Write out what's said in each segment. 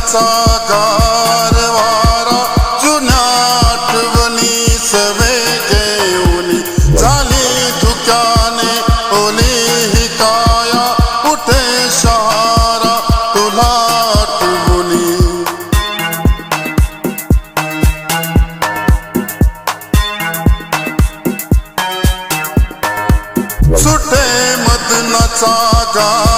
मदनाचा गारवारा जुन्या आठवणी सवे घेऊन झाली धुक्याने ओली ही काया कुठे शहारा तुला आठवणी सुटे मदनाचा गार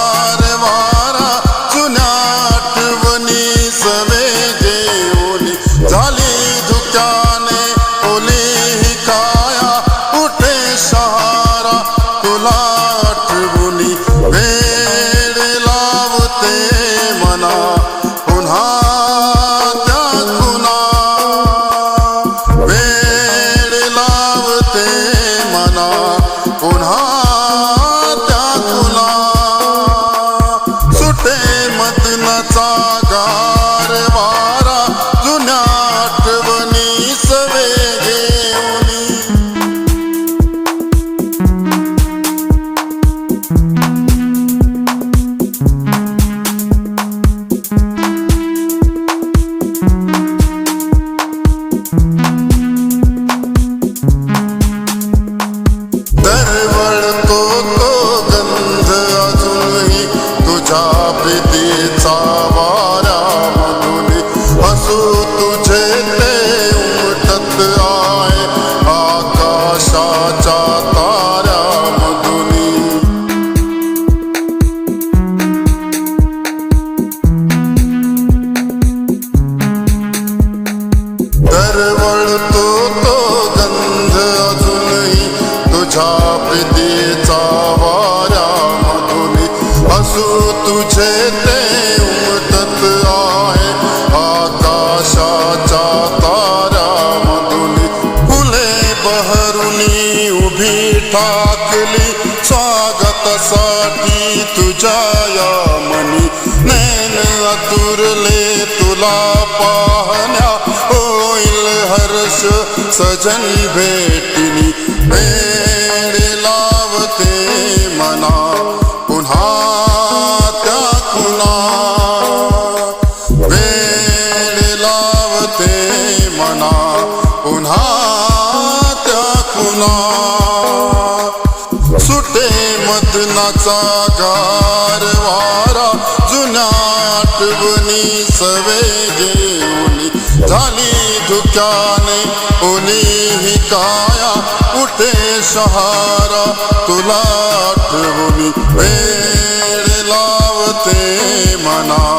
दरवळतो तो गंध अजूनही तुझ्या प्रीतीचा वाऱ्यामधून असू तुझे ते उमटत आहे आकाशाच्या ताऱ्यामधून फुले बहरुनी उभी ठाकली स्वागतासाठी तुझ्या या मनी नैन अतुरले तुला पाहण्या हर्ष सजन भेटली लावते मना पुन्हा त्या खुना. वेळ लावते मना पुन्हा त्या खुना. सुटे मदनाचा गारवारा जुन्या आठवणी सवे घेऊन झाली धुक्याने ओली ही काया उठे शहारा तुला आठवणी वेळ लावते मना